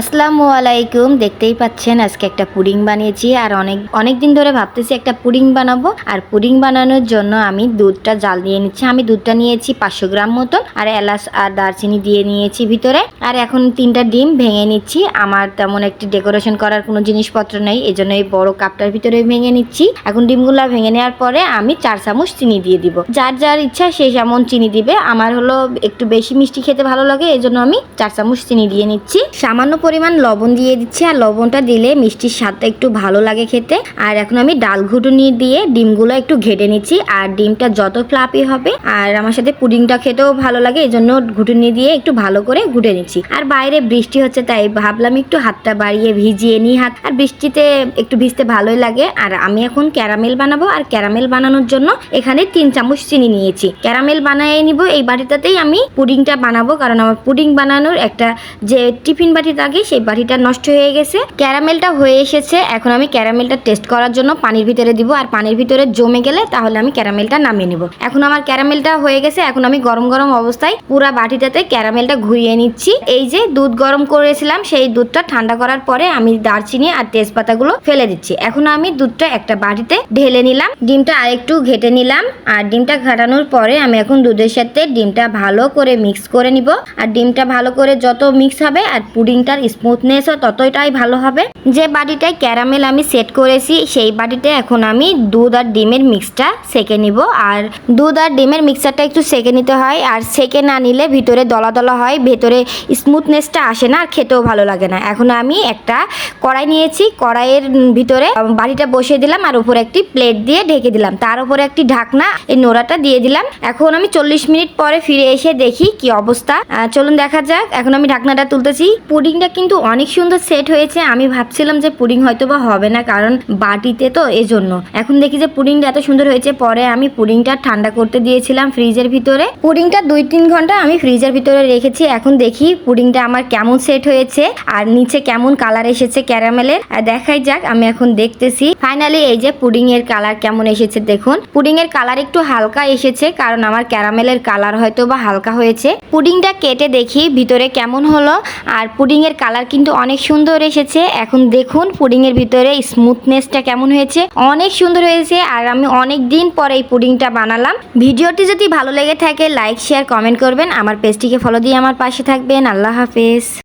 আসসালামু আলাইকুম, দেখতেই পাচ্ছেন আজকে একটা পুডিং বানিয়েছি আর অনেক অনেক দিন ধরে ভাবতেছি একটা পুডিং বানাবো। আর পুডিং বানানোর জন্য আমি দুধটা জাল দিয়ে নিচ্ছি। আমি দুধটা নিয়েছি পাঁচশো গ্রাম মতন আর এলাচ আর দারচিনি দিয়ে নিয়েছি ভিতরে। আর এখন তিনটা ডিম ভেঙে নিচ্ছি। আমার তেমন একটি ডেকোরেশন করার কোনো জিনিসপত্র নেই এই জন্য এই বড় কাপটার ভিতরে ভেঙে নিচ্ছি। এখন ডিমগুলো ভেঙে নেওয়ার পরে আমি চার চামচ চিনি দিয়ে দিব। যার যার ইচ্ছা সে যেমন চিনি দিবে। আমার হলো একটু বেশি মিষ্টি খেতে ভালো লাগে এই জন্য আমি চার চামচ চিনি দিয়ে নিচ্ছি। সামান্য পরিমাণ লবণ দিয়ে দিচ্ছি, আর লবণটা দিলে মিষ্টির স্বাদটা একটু ভালো লাগে খেতে। আর এখন আমি ডাল ঘুটুনি দিয়ে ডিমগুলো একটু ঘেটে নিচ্ছি, আর ডিমটা যত ফ্লাপি হবে, আর আমার সাথে পুডিংটা খেতেও ভালো লাগে এই জন্য ঘুটুনি দিয়ে একটু ভালো করে ঘুটে নিচ্ছি। আর বাইরে বৃষ্টি হচ্ছে, তাই ভাবলাম একটু হাতটা বাড়িয়ে ভিজিয়ে নিই হাত। আর বৃষ্টিতে একটু ভিজতে ভালোই লাগে, আর আমি এখন ক্যারামেল বানাবো, আর ক্যারামেল বানানোর জন্য এখানে তিন চামচ চিনি নিয়েছি। ক্যারামেল বানিয়ে নিব, এই বাটিটাতেই আমি পুডিংটা বানাবো, কারণ আমার পুডিং বানানোর একটা যে টিফিন বাটি থাকে সেই বাটিটা নষ্ট হয়ে গেছে। ক্যারামেলটা হয়ে এসেছে। এখন আমি ক্যারামেলটা টেস্ট করার জন্য পানির ভিতরে দিব। আর পানির ভিতরে জমে গেলে তাহলে আমি ক্যারামেলটা নামিয়ে নিব। এখন আমার ক্যারামেলটা হয়ে গেছে। এখন আমি গরম গরম অবস্থায় পুরা বাটিটাতে ক্যারামেলটা ঘুরিয়ে নিচ্ছি। এই যে দুধ গরম করেছিলাম, সেই দুধটা ঠান্ডা করার পরে আমি দারচিনি আর তেজপাতাগুলো ফেলে দিচ্ছি। এখন আমি দুধটা একটা বাটিতে ঢেলে নিলাম। ডিমটা আরেকটু ঘেটে নিলাম। আর ডিমটা ঘাটানোর পরে আমি এখন দুধের সাথে ডিমটা ভালো করে মিক্স করে নিব। আর ডিমটা ভালো করে যত মিক্স হবে আর পুডিংটার স্মুথনেসও ততটাই ভালো হবে। যে বাটিটায় ক্যারামেল আমি সেট করেছি, সেই বাটিতে এখন আমি দুধ আর ডিমের মিক্সটা সেকে নিব। আর দুধ আর ডিমের মিক্সারটা একটু সেকে নিতে হয়, আর সেকে না নিলে ভিতরে দলা দলা হয়, ভেতরে স্মুথনেসটা আসে না, আর খেতেও ভালো লাগে না। এখন আমি একটা কড়াই নিয়েছি, কড়াইয়ের ভিতরে বাটিটা বসিয়ে দিলাম, আর উপরে একটি প্লেট দিয়ে ঢেকে দিলাম। তার উপরে একটি ঢাকনা, এই নোড়াটা দিয়ে দিলাম। এখন আমি চল্লিশ মিনিট পরে ফিরে এসে দেখি কি অবস্থা। চলুন দেখা যাক। এখন আমি ঢাকনাটা তুলতেছি। পুডিংটা কিন্তু অনেক সুন্দর সেট হয়েছে। আমি ভাবছিলাম যে পুডিং হয়তো বা হবে না কারণ বাটিতে তো এজন্য। এখন দেখি যে পুডিংটা এত সুন্দর হয়েছে, পরে আমি পুডিংটা ঠান্ডা করতে দিয়েছিলাম ফ্রিজের ভিতরে। পুডিংটা দুই তিন ঘণ্টা আমি ফ্রিজের ভিতরে রেখেছি। এখন দেখি পুডিংটা আমার কেমন সেট হয়েছে আর নিচে কেমন কালার এসেছে ক্যারামেলের। দেখাই যাক, আমি এখন দেখতেছি। ফাইনালি এই যে পুডিং এর কালার কেমন এসেছে দেখুন। পুডিং এর কালার একটু হালকা এসেছে কারণ আমার ক্যারামেলের কালার হয়তো বা হালকা হয়েছে। পুডিংটা কেটে দেখি ভিতরে কেমন হলো। আর পুডিং এর কালার কিন্তু অনেক সুন্দর এসেছে। এখন দেখুন, পুডিংয়ের ভিতরে স্মুথনেসটা কেমন হয়েছে। অনেক সুন্দর হয়েছে আর আমি অনেক দিন পরে এই পুডিংটা বানালাম। ভিডিওটি যদি ভালো লেগে থাকে লাইক শেয়ার কমেন্ট করবেন। আমার পেজটিকে ফলো দিয়ে আমার পাশে থাকবেন। আল্লাহ হাফেজ।